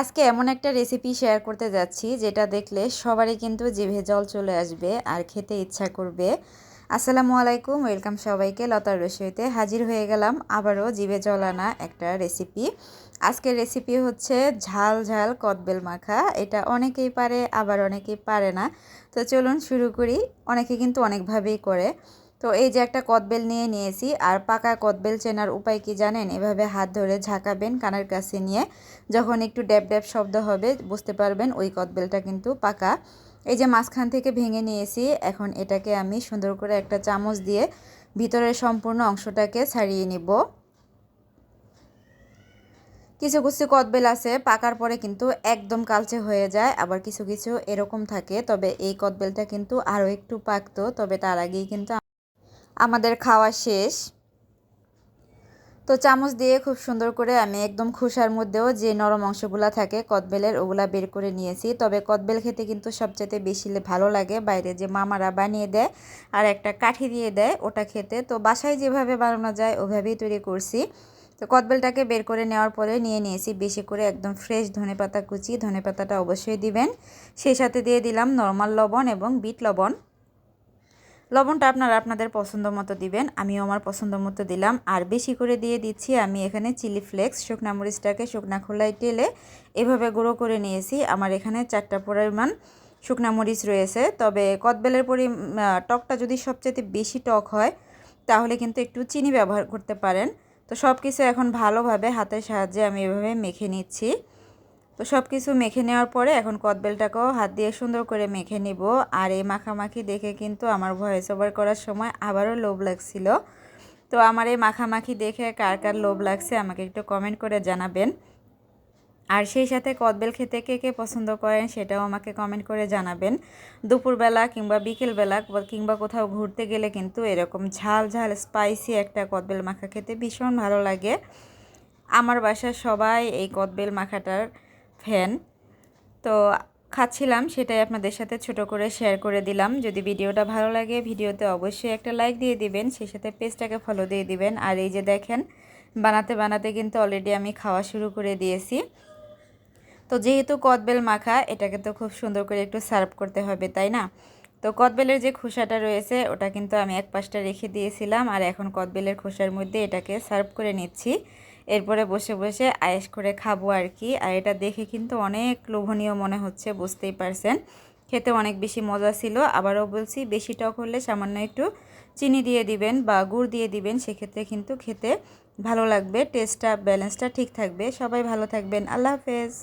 আজকে এমন একটা রেসিপি শেয়ার করতে যাচ্ছি, যেটা দেখলে সবারই কিন্তু জিভে জল চলে আসবে আর খেতে ইচ্ছা করবে। আসসালামু আলাইকুম, ওয়েলকাম সবাইকে লতার রসইতে হাজির হয়ে গেলাম আবারও জিভে জল আনা একটা রেসিপি আজকের রেসিপি হচ্ছে ঝাল ঝাল কদবেল মাখা। এটা অনেকেই পারে, আবার অনেকেই পারে না। তো চলুন শুরু করি। অনেকে কিন্তু অনেকভাবেই করে। তো এই যে একটা কদবেল নিয়ে নিয়েছি, আর পাকা কদবেল চেনার উপায় কি জানেন? এভাবে হাত ধরে ঝাঁকাবেন কানের কাছে নিয়ে। যখন একটু ড্যাব ড্যাব শব্দ হবে, বুঝতে পারবেন ওই কদবেলটা কিন্তু পাকা। এই যে মাঝখান থেকে ভেঙে নিয়েছি, এখন এটাকে আমি সুন্দর করে একটা চামচ দিয়ে ভিতরের সম্পূর্ণ অংশটাকে ছাড়িয়ে নিব। কিছু কিছু কদবেল আছে, পাকার পরে কিন্তু একদম কালচে হয়ে যায়, আবার কিছু কিছু এরকম থাকে। তবে এই কদবেলটা কিন্তু আরও একটু পাকতো, তবে তার আগেই কিন্তু আমাদের খাওয়া শেষ। তো চামচ দিয়ে খুব সুন্দর করে আমি একদম খোসার মধ্যেও যে নরম অংশগুলো থাকে কদবেলের, ওগুলা বের করে নিয়েছি। তবে কদবেল খেতে কিন্তু সবচেয়ে বেশি ভালো লাগে। বাইরে যে মামারা বানিয়ে দেয় আর একটা কাঠি দিয়ে দেয়, ওটা খেতে। তো বাসায় যেভাবে বানানো যায়, ওভাবেই তৈরি করছি। তো কদবেলটাকে বের করে নেওয়ার পরে নিয়ে নিয়েছি বেশি করে একদম ফ্রেশ ধনে পাতা কুচি। ধনে পাতাটা অবশ্যই দিবেন। সেই সাথে দিয়ে দিলাম নর্মাল লবণ এবং বিট লবণ। লবণটা আপনারা আপনাদের পছন্দ মতো দিবেন। আমিও আমার পছন্দ মতো দিলাম। আর বেশি করে দিয়ে দিচ্ছি আমি এখানে চিলি ফ্লেক্স। শুকনা মরিচটাকে শুকনা খোলাই টেলে এভাবে গুঁড়ো করে নিয়েছি। আমার এখানে চারটা পরিমাণ শুকনা মরিচ রয়েছে। তবে কদবেলের পরি টকটা যদি সবচেয়ে বেশি টক হয়, তাহলে কিন্তু একটু চিনি ব্যবহার করতে পারেন। তো সব কিছু এখন ভালোভাবে হাতের সাহায্যে আমি এভাবে মেখে নিচ্ছি। তো সব কিছু মেখে নেওয়ার পরে এখন কদবেলটাকেও হাত দিয়ে সুন্দর করে মেখে নিব। আর এই মাখামাখি দেখে কিন্তু আমার ভয়েস ওভার করার সময় আবারও লোভ লাগছিল। তো আমার এই মাখামাখি দেখে কার কার লোভ লাগছে আমাকে একটু কমেন্ট করে জানাবেন। আর সেই সাথে কদবেল খেতে কে কে পছন্দ করেন সেটাও আমাকে কমেন্ট করে জানাবেন। দুপুরবেলা কিংবা বিকেলবেলা কিংবা কোথাও ঘুরতে গেলে কিন্তু এরকম ঝাল ঝাল স্পাইসি একটা কদবেল মাখা খেতে ভীষণ ভালো লাগে। আমার বাসার সবাই এই কদবেল মাখাটার ফ্যান। তো খাচ্ছিলাম, সেটাই আপনাদের সাথে ছোট করে শেয়ার করে দিলাম। যদি ভিডিওটা ভালো লাগে, ভিডিওতে অবশ্যই একটা লাইক দিয়ে দিবেন, সেই সাথে পেজটাকে ফলো দিয়ে দিবেন। আর এই যে দেখেন, বানাতে বানাতে কিন্তু অলরেডি আমি খাওয়া শুরু করে দিয়েছি। তো যেহেতু কদবেল মাখা, এটাকে তো খুব সুন্দর করে একটু সার্ভ করতে হবে, তাই না? তো কদবেলের যে খোসাটা রয়েছে, ওটা কিন্তু আমি এক পাশটা রেখে দিয়েছিলাম। আর এখন কদবেলের খোসার মধ্যে এটাকে সার্ভ করে নিচ্ছি। এরপরে বসে বসে আয়েস করে খাব আর কি। আর এটা দেখে কিন্তু অনেক লোভনীয় মনে হচ্ছে, বুঝতেই পারছেন। খেতে অনেক বেশি মজা ছিল, আবারও বলছি বেশি টক হলে সামান্য একটু চিনি দিয়ে দিবেন বা গুড় দিয়ে দিবেন, সেক্ষেত্রে কিন্তু খেতে ভালো লাগবে টেস্টটা ব্যালেন্সটা ঠিক থাকবে। সবাই ভালো থাকবেন, আল্লাহ হাফেজ।